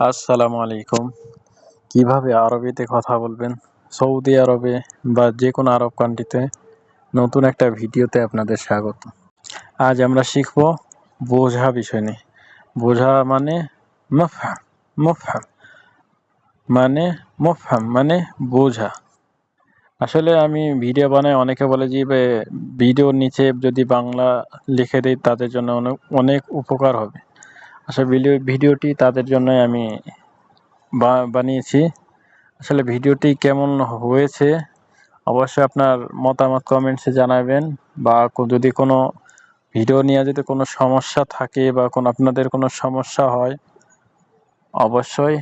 আসসালামু আলাইকুম। কীভাবে আরবিতে কথা বলবেন? সৌদি আরবে বা যে কোনো আরব কান্ট্রিতে নতুন একটা ভিডিওতে আপনাদের স্বাগত। আজ আমরা শিখব বোঝা বিষয় নিয়ে। বোঝা মানে মফহাম মফহাম মানে মফহাম মানে বোঝা। আসলে আমি ভিডিও বানাই, অনেকে বলে যে ভিডিওর নিচে যদি বাংলা লিখে দিই, তাদের জন্য অনেক অনেক উপকার হবে। আসলে ভিডিও, ভিডিওটি তাদের জন্যই আমি বানিয়েছি। আসলে ভিডিওটি কেমন হয়েছে, অবশ্যই আপনার মতামত কমেন্টসে জানাবেন বা যদি কোনো ভিডিও নিয়ে যদি কোনো সমস্যা থাকে বা কোনো আপনাদের কোনো সমস্যা হয়, অবশ্যই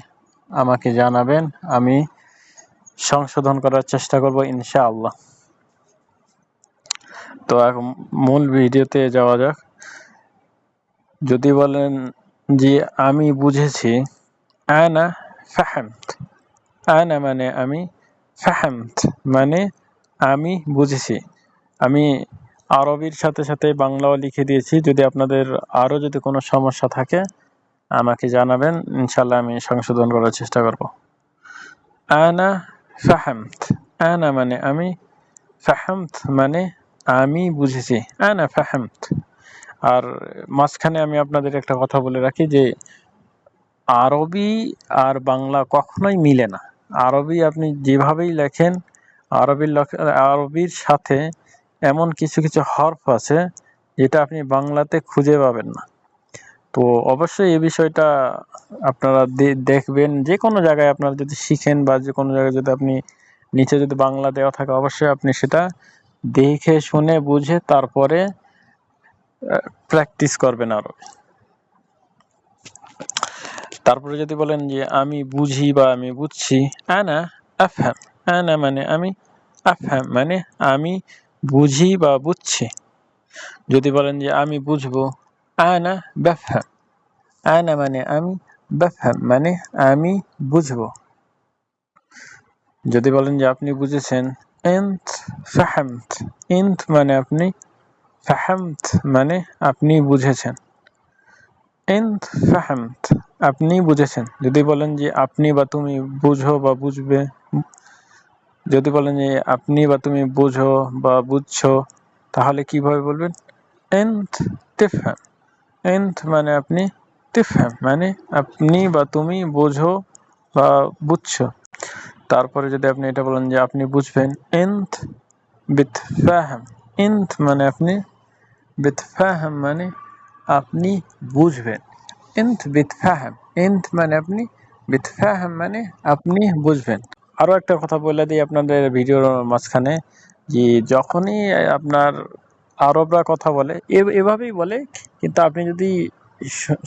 আমাকে জানাবেন। আমি সংশোধন করার চেষ্টা করব ইনশাআল্লাহ। তো মূল ভিডিওতে যাওয়া যাক। যদি বলেন যে আমি বুঝেছি, আনা ফাহামত। আনা মানে আমি, ফাহামত মানে আমি বুঝেছি। আমি আরবির সাথে সাথে বাংলাও লিখে দিয়েছি। যদি আপনাদের আরও যদি কোনো সমস্যা থাকে, আমাকে জানাবেন। ইনশাল্লাহ আমি সংশোধন করার চেষ্টা করব। আনা ফাহামত। আনা মানে আমি, ফাহামত মানে আমি বুঝেছি। আনা ফাহামত। আর মাঝখানে আমি আপনাদের একটা কথা বলে রাখি যে, আরবি আর বাংলা কখনোই মিলে না। আরবি আপনি যেভাবেই লেখেন, আরবির আরবির সাথে এমন কিছু কিছু হরফ আছে যেটা আপনি বাংলাতে খুঁজে পাবেন না। তো অবশ্যই এই বিষয়টা আপনারা দেখবেন, যে কোনো জায়গায় আপনারা যদি শিখেন বা যে কোনো জায়গায় যদি আপনি নিচে যদি বাংলা দেওয়া থাকে, অবশ্যই আপনি সেটা দেখে, শুনে, বুঝে, তারপরে প্র্যাকটিস করবেন আরও। তারপরে যদি বলেন যে আমি বুঝি বা আমি বুঝছি, আনা আফহাম, আনা মানে আমি আফহাম মানে আমি বুঝি বা বুঝছি। যদি বলেন যে আমি বুঝব, আনা বেফহাম, আনা মানে আমি বেফহাম মানে আমি বুঝব। যদি বলেন যে আপনি বুঝেছেন, এন্থ ফাহামত ইন্থ মানে আপনি ফাহামত মানে আপনি বুঝেছেন। এন্থ ফাহামত, আপনি বুঝেছেন। যদি বলেন যে আপনি বা তুমি বুঝো বা বুঝবে, যদি বলেন যে আপনি বা তুমি বুঝো বা বুঝছ, তাহলে কীভাবে বলবেন? এন্থ তিফহাম। এন্থ মানে আপনি তিফহাম মানে আপনি বা তুমি বোঝো বা বুঝছ। তারপরে যদি আপনি এটা বলেন যে আপনি বুঝবেন এন্থ বিথফাহাম ইন্থ মানে আপনি বিথফাহাম মানে আপনি বুঝবেন। ইন্থ বিথফাহাম ইন্থ মানে আপনি বিথফাহাম মানে আপনি বুঝবেন। আরও একটা কথা বলে দিই আপনাদের ভিডিওর মাঝখানে, যে যখনই আপনার আরবরা কথা বলে এভাবেই বলে, কিন্তু আপনি যদি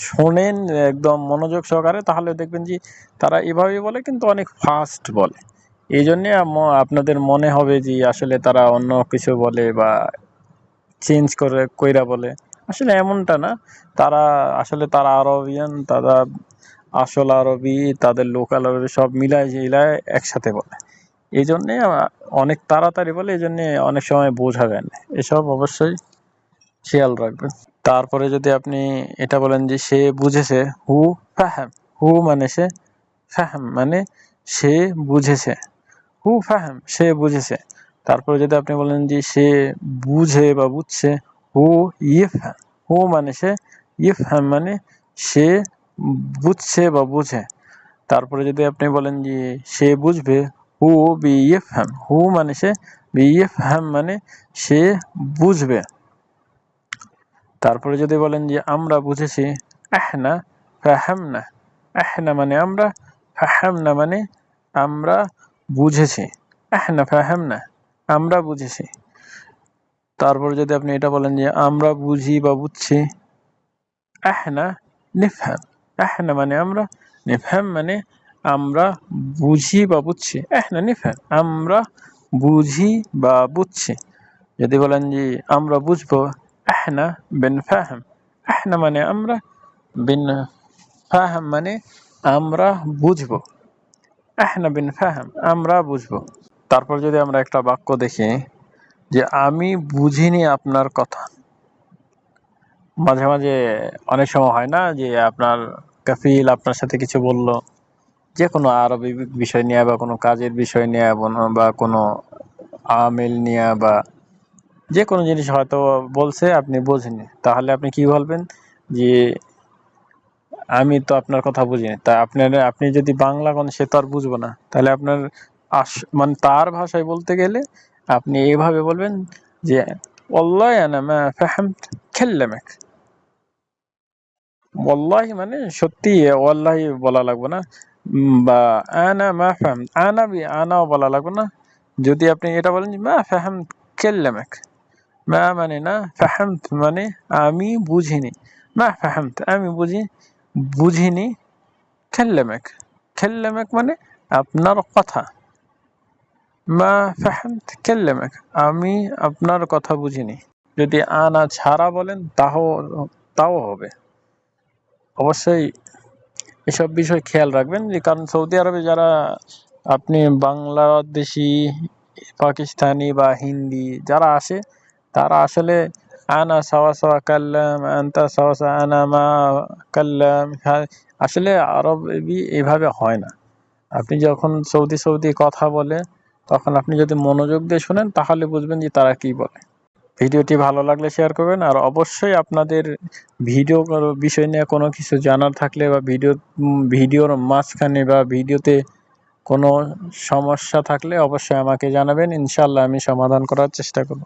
শোনেন একদম মনোযোগ সহকারে, তাহলে দেখবেন যে তারা এভাবেই বলে, কিন্তু অনেক ফাস্ট বলে। এই জন্যে আপনাদের মনে হবে যে আসলে তারা অন্য কিছু বলে বা চেঞ্জ করে, কইরা বলে। আসলে এমনটা না। তারা, আসলে তারা আরবিয়ান, তারা আসল আরবি, তাদের লোকাল আরবি সব মিলায় জিলায় একসাথে বলে। এই জন্যে অনেক তাড়াতাড়ি বলে এই জন্যে অনেক সময় বোঝা যায় না। এসব অবশ্যই খেয়াল রাখবেন। তারপরে যদি আপনি এটা বলেন যে সে বুঝেছে, হু, ফাহাম। হু মানে সে, ফাহাম মানে সে বুঝেছে। হু, ফাহাম, সে বুঝেছে। তারপরে যদি আপনি বলেন যে সে বুঝে বা বুঝছে হু ইফহাম হু মানে সে ইফহাম মানে সে বুঝছে বা বুঝে। তারপরে যদি আপনি বলেন যে সে বুঝবে হু বি ইফহাম হু মানে সে, বি ইফ হ্যাম মানে সে বুঝবে। তারপরে যদি বলেন যে আমরা বুঝেছি আহনা, ফাহামনা, আহনা মানে আমরা, ফাহামনা মানে আমরা বুঝেছি। আহনা, ফাহামনা। আমরা বুঝেছি। তারপর যদি আপনি এটা বলেন যে আমরা বুঝি বা বুঝছি, আহনা নিফহাম। আহনা মানে আমরা, নিফহাম মানে আমরা বুঝি বা বুঝছি। আহনা নিফহাম, আমরা বুঝি বা বুঝছি। যদি বলেন যে আমরা বুঝব, আহনা বিন ফাহাম। আহনা মানে আমরা, বিন ফাহাম মানে আমরা বুঝব। আহনা বিন ফাহাম, আমরা বুঝব। তারপর যদি আমরা একটা বাক্য দেখি, যে আমি বুঝিনি আপনার কথা। মাঝে মাঝে অনেক সময় হয় না যে আপনার কাফিল আপনার সাথে কিছু বলল, যে কোনো আরবি বিষয় নিয়ে বা কোনো কাজের বিষয় নিয়ে বা কোনো আমেল নিয়ে বা যে কোনো জিনিস হয়তো বলছে, আপনি বোঝেনি তাহলে আপনি কি বলবেন? যে আমি তো আপনার কথা বুঝিনি। তা আপনার, আপনি যদি বাংলা কোন, সে তো আর বুঝব না। তাহলে আপনার মানে তার ভাষায় বলতে গেলে আপনি এইভাবে বলবেন যে অল্লাহ খেললামেক। ওল্লাহি মানে সত্যি ওল্লাহি বলা লাগবে না। বা আনা মা ফ্যাম আনা বি, আনাও বলা লাগবে না। যদি আপনি এটা বলেন মা ফ্যাহাম কেল্লামেক মা মানে না ফ্যাহামত মানে আমি বুঝিনি। মা ফ্যাহামত আমি বুঝি, বুঝিনি খেল্লামেক। খেল্লামেক মানে আপনার কথা। মা ফাহামত কেল্লামেক। আমি আপনার কথা বুঝিনি। যদি আনা ছাড়া বলেন তাও তাও হবে। অবশ্যই এসব বিষয় খেয়াল রাখবেন, যে কারণ সৌদি আরবে যারা আপনি বাংলাদেশি, পাকিস্তানি বা হিন্দি যারা আসে, তারা আসলে আনা সাওয়া সাওয়া কাল্লাম, আন্তা সাওয়া সাওয়া আনা মা কাল্লাম আসলে আরবি এভাবে হয় না। আপনি যখন সৌদি সৌদি কথা বলে তখন আপনি যদি মনোযোগ দিয়ে শুনেন, তাহলে বুঝবেন যে তারা কি বলে। ভিডিওটি ভালো লাগলে শেয়ার করবেন, আর অবশ্যই আপনাদের ভিডিও বিষয় নিয়ে কোনো কিছু জানার থাকলে বা ভিডিও ভিডিওর মাঝখানে বা ভিডিওতে কোনো সমস্যা থাকলে অবশ্যই আমাকে জানাবেন ইনশাল্লাহ আমি সমাধান করার চেষ্টা করব।